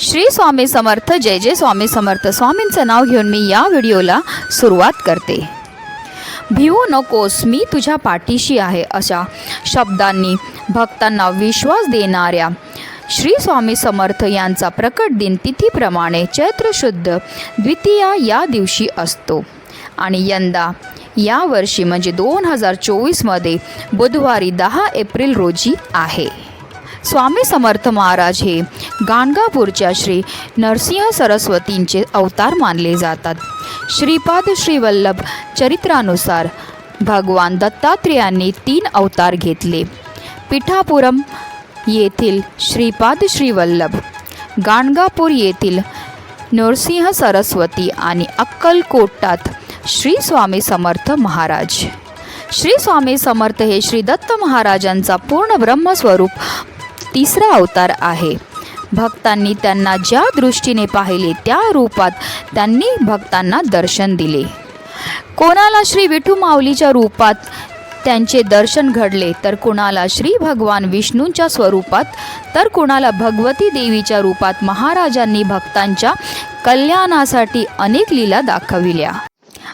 श्री स्वामी समर्थ जय जय स्वामी समर्थ. स्वामींचं नाव घेऊन मी या व्हिडिओला सुरुवात करते. भिवू नकोस मी तुझ्या पाठीशी आहे अशा शब्दांनी भक्तांना विश्वास देणाऱ्या श्री स्वामी समर्थ यांचा प्रकट दिन तिथीप्रमाणे चैत्र शुद्ध द्वितीया या दिवशी असतो. आणि यंदा यावर्षी म्हणजे दोन हजार चोवीसमध्ये बुधवारी दहा एप्रिल रोजी आहे. स्वामी समर्थ महाराज हे गाणगापूरच्या श्री नरसिंह सरस्वतींचे अवतार मानले जातात. श्रीपाद श्रीवल्लभ चरित्रानुसार भगवान दत्तात्रेयांनी तीन अवतार घेतले. पिठापुरम येथील श्रीपाद श्रीवल्लभ गाणगापूर येथील नरसिंह सरस्वती आणि अक्कलकोटात श्री स्वामी समर्थ महाराज. श्री स्वामी समर्थ हे श्री दत्त महाराजांचा पूर्ण ब्रह्मस्वरूप तिसरा अवतार आहे. भक्तांनी त्यांना ज्या दृष्टीने पाहिले त्या रूपात त्यांनी भक्तांना दर्शन दिले. कोणाला श्री विठू माऊलीच्या रूपात त्यांचे दर्शन घडले तर कुणाला श्री भगवान विष्णूंच्या स्वरूपात तर कुणाला भगवती देवीच्या रूपात महाराजांनी भक्तांच्या कल्याणासाठी अनेक लीला दाखविल्या.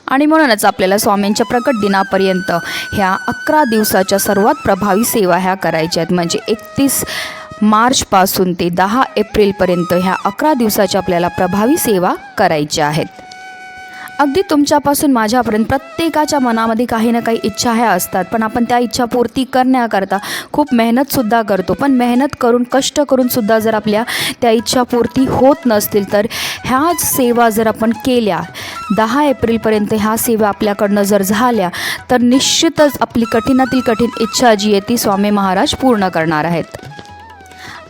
आणि म्हणूनच आपल्याला स्वामींच्या प्रकट दिनापर्यंत ह्या अकरा दिवसाच्या सर्वात प्रभावी सेवा ह्या करायच्या आहेत. म्हणजे एकतीस मार्चपासून ते दहा एप्रिलपर्यंत ह्या अकरा दिवसाच्या आपल्याला प्रभावी सेवा करायच्या आहेत. अगदी तुमच्यापासून माझ्यापर्यंत प्रत्येकाच्या मनामध्ये काही ना काही इच्छा ह्या असतात पण आपण त्या इच्छा पूर्ती करण्याकरता खूप मेहनतसुद्धा करतो. पण मेहनत करून कष्ट करूनसुद्धा जर आपल्या त्या इच्छा पूर्ती होत नसतील तर ह्या सेवा जर आपण केल्या दहा एप्रिलपर्यंत ह्या सेवा आपल्याकडनं जर झाल्या तर निश्चितच आपली कठीणातील कठीण इच्छा जी आहे ती स्वामी महाराज पूर्ण करणार आहेत.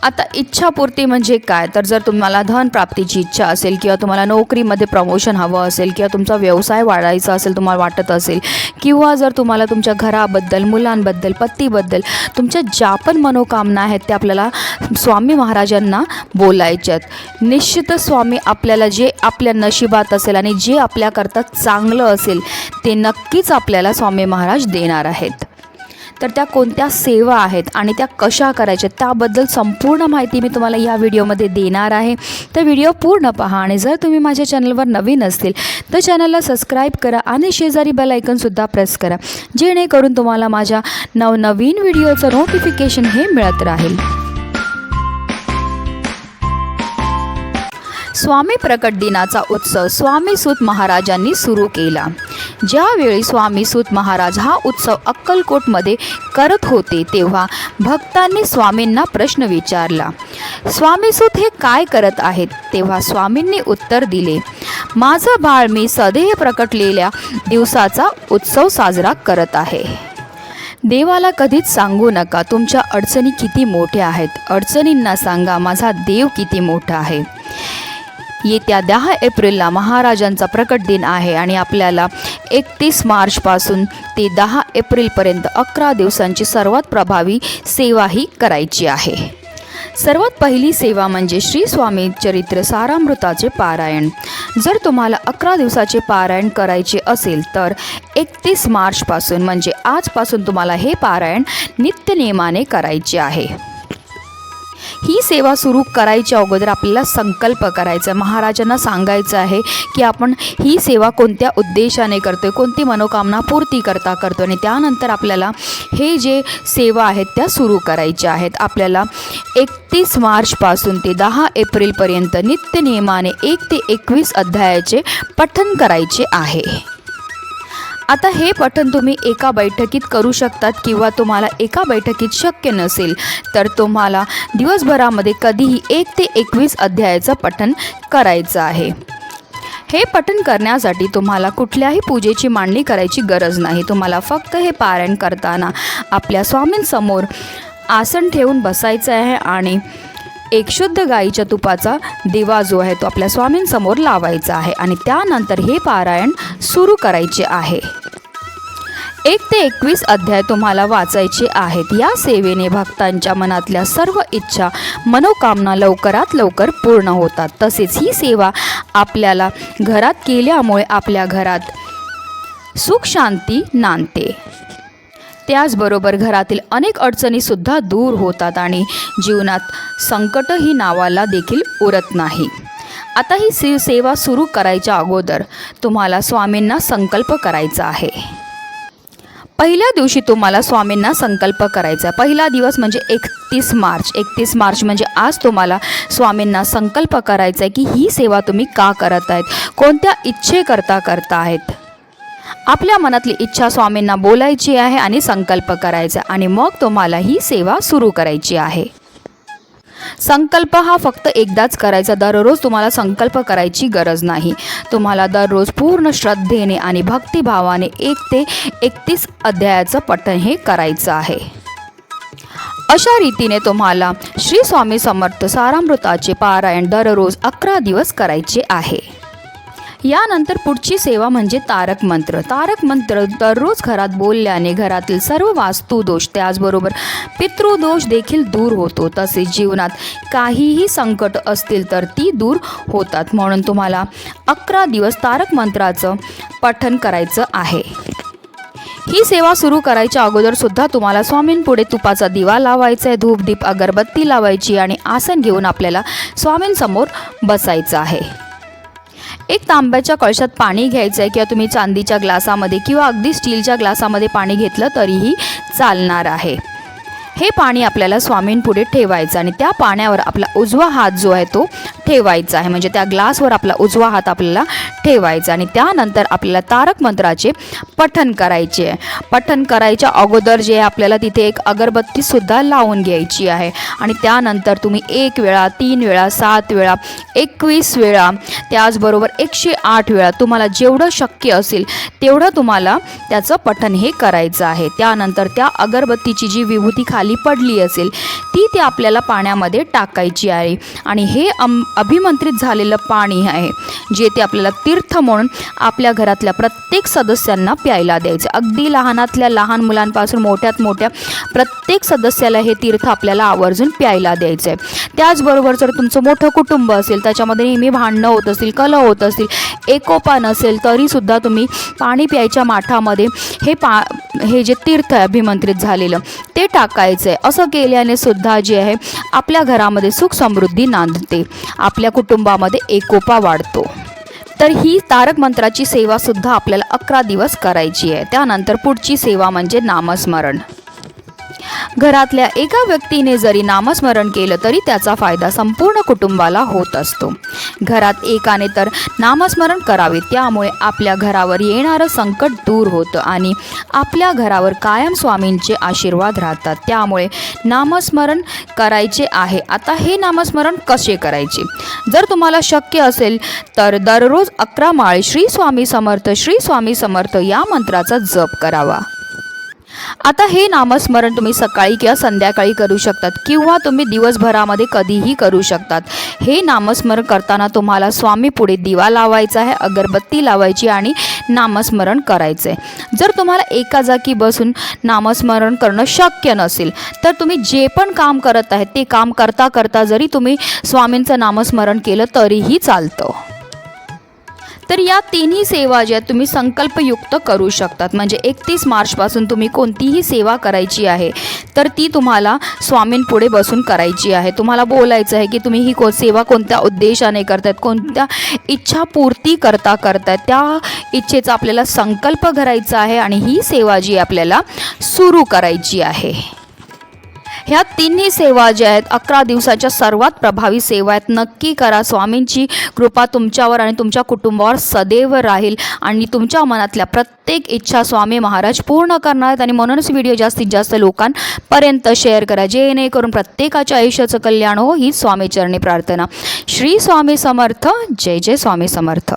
आता इच्छापूर्ती म्हणजे काय? तर जर तुम्हाला धनप्राप्तीची इच्छा असेल किंवा तुम्हाला नोकरीमध्ये प्रमोशन हवं असेल किंवा तुमचा व्यवसाय वाढायचा असेल तुम्हाला वाटत असेल किंवा जर तुम्हाला तुमच्या घराबद्दल मुलांबद्दल पत्तीबद्दल तुमच्या ज्या पण मनोकामना आहेत त्या आपल्याला स्वामी महाराजांना बोलायच्यात. निश्चितच स्वामी आपल्याला जे आपल्या नशिबात असेल आणि जे आपल्याकरता चांगलं असेल ते नक्कीच आपल्याला स्वामी महाराज देणार आहेत. तर त्या कोणत्या सेवा आहेत आणि त्या कशा करायच्या त्याबद्दल संपूर्ण माहिती मी तुम्हाला या व्हिडिओमध्ये देणार आहे. तर व्हिडिओ पूर्ण पहा आणि जर तुम्ही माझ्या चॅनलवर नवीन असतील तर चॅनलला सबस्क्राईब करा आणि शेजारी बेलायकनसुद्धा प्रेस करा जेणेकरून तुम्हाला माझ्या नवनवीन व्हिडिओचं नोटिफिकेशन हे मिळत राहील. स्वामी प्रकट दिनाचा उत्सव स्वामी सूत महाराजांनी सुरू केला. ज्यावेळी स्वामी सूत महाराज हा उत्सव अक्कलकोटमध्ये करत होते तेव्हा भक्तांनी स्वामींना प्रश्न विचारला स्वामी सूत हे काय करत आहेत? तेव्हा स्वामींनी उत्तर दिले माझं बाळ मी सदैव प्रकटलेल्या दिवसाचा उत्सव साजरा करत आहे. देवाला कधीच सांगू नका तुमच्या अडचणी किती मोठ्या आहेत. अडचणींना सांगा माझा देव किती मोठा आहे. येत्या दहा एप्रिलला महाराजांचा प्रकट दिन आहे आणि आपल्याला एकतीस मार्चपासून ते दहा एप्रिलपर्यंत अकरा दिवसांची सर्वात प्रभावी सेवा ही करायची आहे. सर्वात पहिली सेवा म्हणजे श्री स्वामी चरित्र सारामृताचे पारायण. जर तुम्हाला अकरा दिवसाचे पारायण करायचे असेल तर एकतीस मार्चपासून म्हणजे आजपासून तुम्हाला हे पारायण नित्यनियमाने करायचे आहे. ही सेवा सुरू करायच्या अगोदर आपल्याला संकल्प करायचा आहे. महाराजांना सांगायचं आहे की आपण ही सेवा कोणत्या उद्देशाने करतो आहे कोणती मनोकामना पूर्ती करता करतो आणि त्यानंतर आपल्याला हे जे सेवा आहेत त्या सुरू करायच्या आहेत. आपल्याला एकतीस मार्चपासून ते दहा एप्रिलपर्यंत नित्यनियमाने एक ते एकवीस अध्यायाचे पठण करायचे आहे. आता हे पठण तुम्ही एका बैठकीत करू शकतात किंवा तुम्हाला एका बैठकीत शक्य नसेल. तर तुम्हाला दिवसभरामध्ये कधीही एक ते एकवीस अध्यायाचं पठण करायचं आहे. हे पठण करण्यासाठी तुम्हाला कुठल्याही पूजेची मांडणी करायची गरज नाही. तुम्हाला फक्त हे पारायण करताना आपल्या स्वामींसमोर आसन ठेवून बसायचं आहे आणि एक शुद्ध गाईच्या तुपाचा दिवा जो आहे तो आपल्या स्वामींसमोर लावायचा आहे आणि त्यानंतर हे पारायण सुरू करायचे आहे. एक ते एकवीस अध्याय तुम्हाला वाचायचे आहेत. या सेवेने भक्तांच्या मनातल्या सर्व इच्छा मनोकामना लवकरात लवकर पूर्ण होतात. तसेच ही सेवा आपल्याला घरात केल्यामुळे आपल्या घरात सुख शांती नांदते. त्याचबरोबर घरातील अनेक अडचणीसुद्धा दूर होतात आणि जीवनात संकट ही नावाला देखील उरत नाही. आता ही से सेवा सुरू करायच्या अगोदर तुम्हाला स्वामींना संकल्प करायचा आहे. पहिल्या दिवशी तुम्हाला स्वामींना संकल्प करायचा आहे. पहिला दिवस म्हणजे एकतीस मार्च. एकतीस मार्च म्हणजे आज तुम्हाला स्वामींना संकल्प करायचा आहे की ही सेवा तुम्ही का करत आहेत? कोणत्या इच्छेकरता करता आहेत? आपल्या मनातली इच्छा स्वामींना बोलायची आहे आणि संकल्प करायचा आणि मग तुम्हाला ही सेवा सुरू करायची आहे. संकल्प हा फक्त एकदाच करायचा. दररोज तुम्हाला संकल्प करायची गरज नाही. तुम्हाला दररोज पूर्ण श्रद्धेने आणि भक्तिभावाने एक ते एकतीस अध्यायाचं पठण हे करायचं आहे. अशा रीतीने तुम्हाला श्री स्वामी समर्थ सारामृताचे पारायण दररोज अकरा दिवस करायचे आहे. यानंतर पुढची सेवा म्हणजे तारक मंत्र. तारक मंत्र दररोज घरात बोलल्याने घरातील सर्व वास्तुदोष त्याचबरोबर पितृदोष देखील दूर होतो. तसेच जीवनात काहीही संकट असतील तर ती दूर होतात. म्हणून तुम्हाला अकरा दिवस तारक मंत्राचं पठन करायचं आहे. ही सेवा सुरू करायच्या अगोदर सुद्धा तुम्हाला स्वामींपुढे तुपाचा दिवा लावायचा आहे धूप दीप अगरबत्ती लावायची आणि आसन घेऊन आपल्याला स्वामींसमोर बसायचं आहे. एक तांब्याच्या कळशात पाणी घ्यायचं आहे किंवा तुम्ही चांदीच्या ग्लासामध्ये किंवा अगदी स्टीलच्या ग्लासामध्ये पाणी घेतलं तरीही चालणार आहे. हे पाणी आपल्याला स्वामींपुढे ठेवायचं आणि त्या पाण्यावर आपला उजवा हात जो आहे तो ठेवायचा आहे. म्हणजे त्या ग्लासवर आपला उजवा हात आपल्याला ठेवायचा आणि त्यानंतर आपल्याला तारक मंत्राचे पठन करायचे आहे. पठन करायच्या अगोदर जे आहे आपल्याला तिथे एक अगरबत्तीसुद्धा लावून घ्यायची आहे. आणि त्यानंतर तुम्ही एक वेळा तीन वेळा सात वेळा एकवीस वेळा त्याचबरोबर एकशे आठ वेळा तुम्हाला जेवढं शक्य असेल तेवढं तुम्हाला त्याचं पठन हे करायचं आहे. त्यानंतर त्या अगरबत्तीची जी विभूती खा खाली पडली असेल ती ते आपल्याला पाण्यामध्ये टाकायची आहे. आणि हे अम अभिमंत्रित झालेलं पाणी आहे जे ते आपल्याला तीर्थ म्हणून आपल्या घरातल्या प्रत्येक सदस्यांना प्यायला द्यायचं. अगदी लहानातल्या लहान मुलांपासून मोठ्यात मोठ्या प्रत्येक सदस्याला हे तीर्थ आपल्याला आवर्जून प्यायला द्यायचं आहे त्याचबरोबर जर तुमचं मोठं कुटुंब असेल त्याच्यामध्ये नेहमी भांडणं होत असतील कलह होत असतील एकोपा नसेल तरीसुद्धा तुम्ही पाणी प्यायच्या माठामध्ये हे पा हे जे तीर्थ अभिमंत्रित झालेलं ते टाकायचं आहे असं केल्याने सुद्धा जे आहे आपल्या घरामध्ये सुख समृद्धी नांदते. आपल्या कुटुंबामध्ये एकोपा वाढतो. तर ही तारक मंत्राची सेवासुद्धा आपल्याला अकरा दिवस करायची आहे. त्यानंतर पुढची सेवा म्हणजे नामस्मरण. घरातल्या एका व्यक्तीने जरी नामस्मरण केलं तरी त्याचा फायदा संपूर्ण कुटुंबाला होत असतो. घरात एकाने तर नामस्मरण करावे त्यामुळे आपल्या घरावर येणारं संकट दूर होतं आणि आपल्या घरावर कायम स्वामींचे आशीर्वाद राहतात. त्यामुळे नामस्मरण करायचे आहे. आता हे नामस्मरण कसे करायचे? जर तुम्हाला शक्य असेल तर दररोज अकरा माळे श्री स्वामी समर्थ श्री स्वामी समर्थ या मंत्राचा जप करावा. आता हे नामस्मरण तुम्ही सकाळी किंवा संध्याकाळी करू शकतात किंवा तुम्ही दिवसभरामध्ये कधीही करू शकतात. हे नामस्मरण करताना तुम्हाला स्वामी पुढे दिवा लावायचा आहे अगरबत्ती लावायची आणि नामस्मरण करायचं. आहे जर तुम्हाला एका जागी बसून नामस्मरण करणं शक्य नसेल तर तुम्ही जे पण काम करत आहेत ते काम करता करता जरी तुम्ही स्वामींचं नामस्मरण केलं तरीही चालतं. तर या तिन्ही सेवा ज्या तुम्ही संकल्पयुक्त करू शकतात म्हणजे एकतीस मार्चपासून तुम्ही कोणतीही सेवा करायची आहे तर ती तुम्हाला स्वामींपुढे बसून करायची आहे. तुम्हाला बोलायचं आहे की तुम्ही ही को सेवा कोणत्या उद्देशाने करतायत कोणत्या इच्छापूर्ती करता करतायत त्या इच्छेचा आपल्याला संकल्प करायचा आहे आणि ही सेवा जी आपल्याला सुरू करायची आहे. ह्या तिन्ही सेवा ज्या आहेत अकरा दिवसाच्या सर्वात प्रभावी सेवा आहेत. नक्की करा स्वामींची कृपा तुमच्यावर आणि तुमच्या कुटुंबावर सदैव राहील. आणि तुमच्या मनातल्या प्रत्येक इच्छा स्वामी महाराज पूर्ण करणार आहेत. आणि म्हणूनच व्हिडिओ जास्तीत जास्त लोकांपर्यंत शेअर करा. जेणेकरून प्रत्येकाच्या आयुष्याचं कल्याण हो ही स्वामीचरणी प्रार्थना. श्री स्वामी समर्थ. जय जय स्वामी समर्थ.